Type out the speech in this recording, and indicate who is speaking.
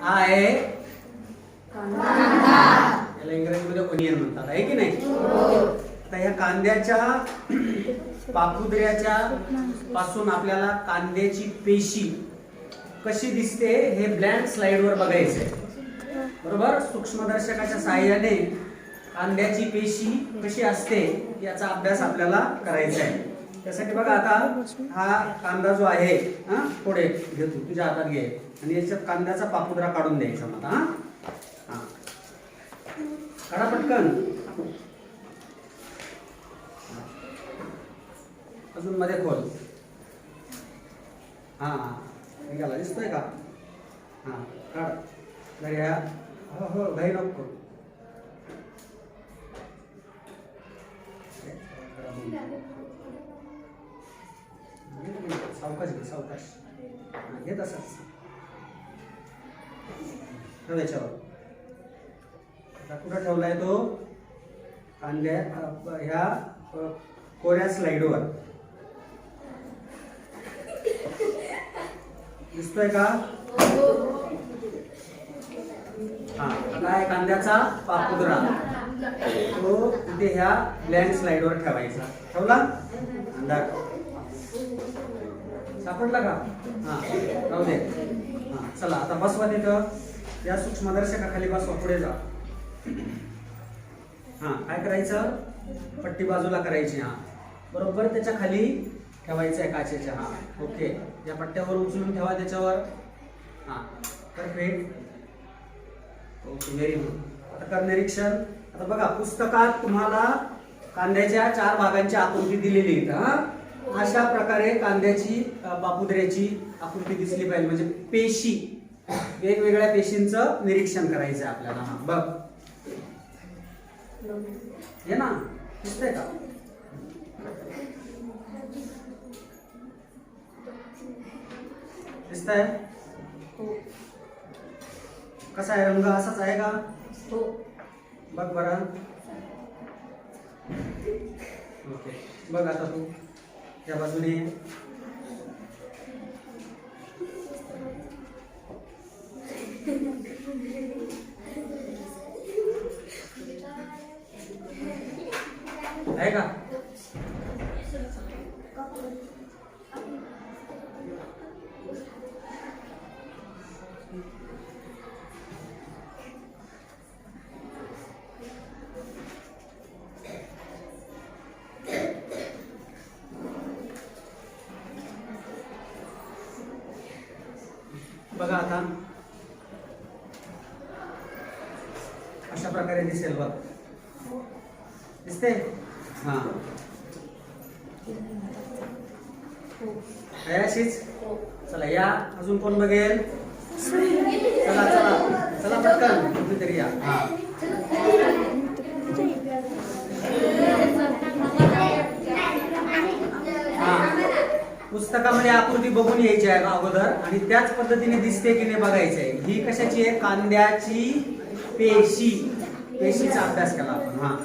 Speaker 1: आहे याला इंग्रजीमध्ये ओनियन म्हणतात आहे की नाही आता ह्या कांद्याच्या पापुद्र्याच्या पासून आपल्याला कांद्याची पेशी कशी दिसते हे ब्लँक स्लाइडवर बघायचंय बरोबर सूक्ष्मदर्शकाच्या साहाय्याने कांद्याची पेशी कशी असते याचा अभ्यास आपल्याला करायचा आहे त्यासाठी बघा आता हा कांदा जो आहे हा पुढे घे तू तुझ्या हातात घे. आणि याच्यात कांद्याचा पापुद्रा काढून द्यायचा मला हा. हा. काढा पटकन. अजून मध्ये खोल. हा हां. निघाला. दिसतोय का? हा काढ. घरी या. हो हो घाई नको. करू. सावकाश घे सावकाश. हा, घे तसंच आता कुठं ठेवलाय तो? कांद्या ह्या कोऱ्या स्लाइडवर. दिसतोय का? हा आता कांद्याचा पापुद्रा. तो तिथे ह्या ब्लँक स्लाइडवर ठेवायचा. ठेवला? अंदाज सापडला का? हा राहू दे. हा चला आता बसवा तिथं या सूक्ष्मदर्शकाखाली बसवा पुढे जा. हा काय करायचं? पट्टी बाजूला करायची हा. बरोबर त्याच्याखाली ठेवायचं आहे काचेच्या. हा ओके. या पट्ट्यावर उचलून ठेवा त्याच्यावर. हा परफेक्ट ओके व्हेरी गुड आता कर निरीक्षण. आता बघा पुस्तकात तुम्हाला कांद्याच्या चार भागांची आकृती दिलेली आहे हा. अशा प्रकारे कांद्याची अ, पापुद्र्याची आकृती दिसली पाहिजे. म्हणजे पेशी वेगवेगळ्या पेशींचं निरीक्षण करायचं आहे आपल्याला. हा बघ. हे ना दिसतंय का? दिसतंय? कसा आहे रंग? असाच आहे का? बघ बरं. ओके. बघ आता तू. त्या बाजूने. आहे का? बघा आता. अशा प्रकारे दिसेल बघ. दिसते हा. अशीच? चला या. अजून कोण बघेल? चला चला. चला पटकन. कुठेतरी या. हा. पुस्तकामध्ये आकृती बघून यायची आहे अगोदर आणि त्याच पद्धतीने दिसते की नाही बघायचं आहे. ही कशाची आहे? कांद्याची पेशी. पेशीचा अभ्यास केला आपण हा.